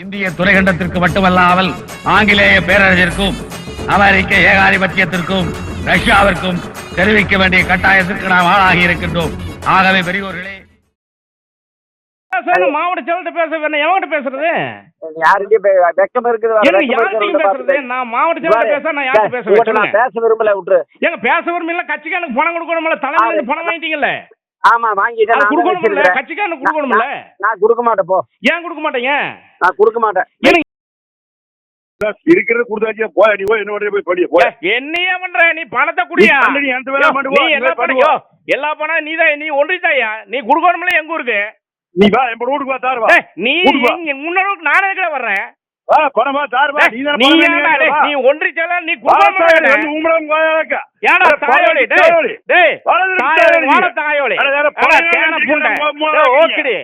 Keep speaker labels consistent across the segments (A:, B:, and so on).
A: இந்திய துணைக்கண்டத்திற்கு மட்டுமல்லாமல் ஆங்கிலேய பேரரசிற்கும் அமெரிக்க ஏகாதிபத்தியத்திற்கும் ரஷ்யாவிற்கும் தெரிவிக்க வேண்டிய கட்டாயத்திற்கு நாம் ஆளாகி இருக்கின்றோம். ஆகவே பெரியோர்களே
B: மாவட்ட செயல்கிட்ட பேச வேணும் எவன்கிட்ட பேசுறது?
C: வெக்கம் இருக்குது
B: எனக்கு நான் மாவட்ட செயல்கிட்ட பேச நான் யார்கிட்ட பேச
C: விரும்பல விட்டுரு.
B: ஏங்க பேச விரும்பல கட்சிக்காரனுக்கு பணம் கொடுக்கணும்ல தலைமையில இருந்து பணம் வாங்கிட்டீங்கல்ல?
C: ஆமா வாங்கிட்டேன் தான்
B: கொடுக்கணும்ல. கட்சிக்காரனுக்கு கொடுக்கணும்ல?
C: நான் கொடுக்க மாட்டேன் போ.
B: ஏன் கொடுக்க மாட்டீங்க?
C: நான் கொடுக்க மாட்டேன்.
D: இருக்கிறது கொடுத்தாச்சு போய் நீ போய் என்ன போய் படி போய்
B: என்னையா பண்ற நீ பணத்தை குடியா?
D: நீ நீ எந்த வேலை
B: யோ,
D: பண்ணு,
B: நீ எல்லா
D: நீ
B: எல்லா பணம் நீ ஒன்றித்தாயா நீ கொடுக்கணும்ல எங்க ஊருக்கு?
D: நீ வா என் வீட்டுக்கு வா தாரு வா.
B: நீ முன்னோருக்கு நானே வர்றேன்? டேய்,
D: நீ
B: நீ. நீ ஒன்றி செல்ல நீ. ஏன்டா
D: அட,
B: தாயோலி. டேய் டேய் தாயோலி
D: அட,
B: புண்டை ஓக்கிடி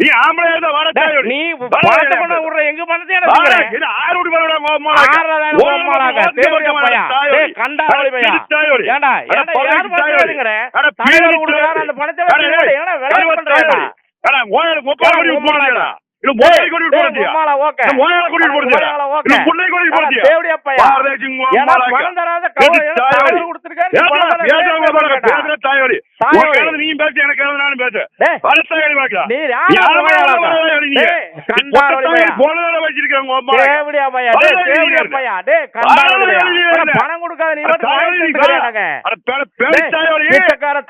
D: நீ ஆம்பளை இருந்தா வாடா தாயோலி.
B: நீ
D: வாடா.
B: விடுற எங்க பணத்தை
D: வாடா,
B: எனக்கு
D: இது ஆறு வீட்டு பணம் மோ- மோளாக்க.
B: ஆறதாயிரம்
D: ஒரு
B: கோமாளாக்க,
D: மாசம்
B: தேவடியா
D: மாசம்
B: பையா.
D: தாயோலி.
B: டேய், கண்டாவளி
D: அட,
B: பையா.
D: பிடி தாயோலி.
B: ஏன்டா,
D: அட,
B: ஏன்டா,
D: பழைய
B: யார் பார்த்து
D: தாயோலி.
B: வேணுங்கிற?
D: அட,
B: தாயோலி
D: பிடி
B: கொடுக்குறாரு,
D: தாயோலி.
B: அந்த பணத்தை என்ன வேலை.
D: அட,
B: ஏன்
D: இது மோயால கோடி
B: டேய்,
D: போடுறியா?
B: உம்மாளா ஓகே.
D: மோயால புள்ளை?
B: தேவடியா பையா. ஏன்னா. பணம் தராத கவலை?
D: தாயோலி
B: கொடுத்திருக்காரு, நீ
D: பேசுறவங்க பாருங்க. பேசுற பேசு, எனக்கு நானும் பேசு.
B: நீ.
D: தாயோலி போனதால வச்சிருக்காங்க.
B: தேவடியா பையா, டேய், தேவடியா. பையா. பணம் கொடுக்காத, நீ
D: அட,
B: மட்டும் வாங்கி
D: தாயோலி நீ
B: தந்துக்கிறியா
D: வா.
B: நாங்க?
D: அட, பேர- தாயோலி.
B: பிச்சைக்கார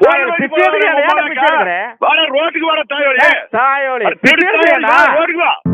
B: எடுக்கிற?